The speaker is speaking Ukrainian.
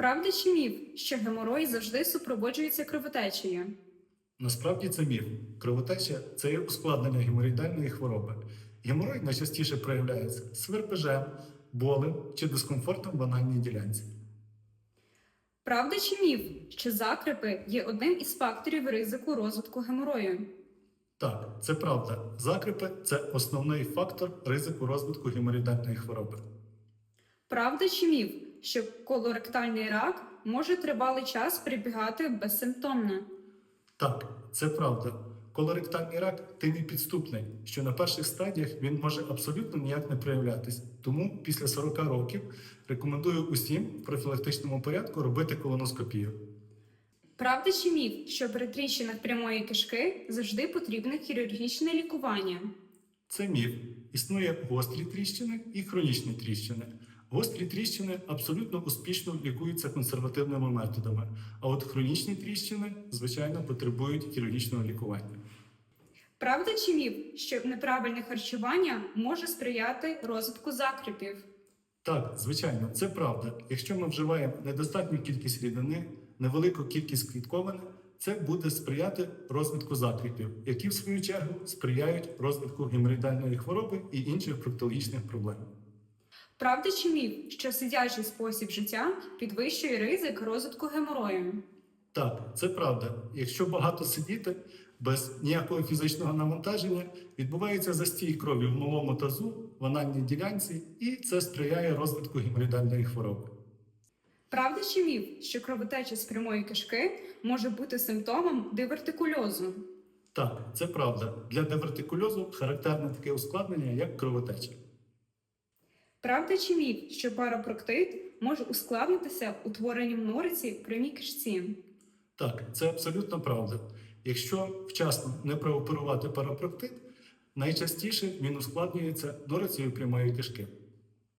Правда чи міф, що геморой завжди супроводжується кровотечею? Насправді це міф. Кровотеча це є ускладнення геморроїдальної хвороби. Геморой найчастіше проявляється свербежем, болем чи дискомфортом в анальній ділянці. Правда чи міф, що закрепи є одним із факторів ризику розвитку геморою? Так, це правда. Закріпи це основний фактор ризику розвитку геморроїдальної хвороби. Правда чи міф, що колоректальний рак може тривалий час перебігати безсимптомно? Так, це правда. Колоректальний рак тим і підступний, що на перших стадіях він може абсолютно ніяк не проявлятись. Тому після 40 років рекомендую усім в профілактичному порядку робити колоноскопію. Правда чи міф, що при тріщинах прямої кишки завжди потрібне хірургічне лікування? Це міф. Існує гострі тріщини і хронічні тріщини. Гострі тріщини абсолютно успішно лікуються консервативними методами, а от хронічні тріщини, звичайно, потребують хірургічного лікування. Правда чи міф, що неправильне харчування може сприяти розвитку закріпів? Так, звичайно, це правда. Якщо ми вживаємо недостатню кількість рідини, невелику кількість клітковини, це буде сприяти розвитку закріпів, які в свою чергу сприяють розвитку геморроїдальної хвороби і інших проктологічних проблем. Правда чи міф, що сидячий спосіб життя підвищує ризик розвитку геморою? Так, це правда. Якщо багато сидіти без ніякого фізичного навантаження, відбувається застій крові в малому тазу, в анальній ділянці, і це сприяє розвитку геморроїдальної хвороби. Правда чи міф, що кровотеча з прямої кишки може бути симптомом дивертикульозу? Так, це правда. Для дивертикульозу характерне таке ускладнення, як кровотеча. Правда чи міф, що парапроктит може ускладнитися утворенням нориці в прямій кишці? Так, це абсолютно правда. Якщо вчасно не прооперувати парапроктит, найчастіше він ускладнюється дорицею прямої кишки.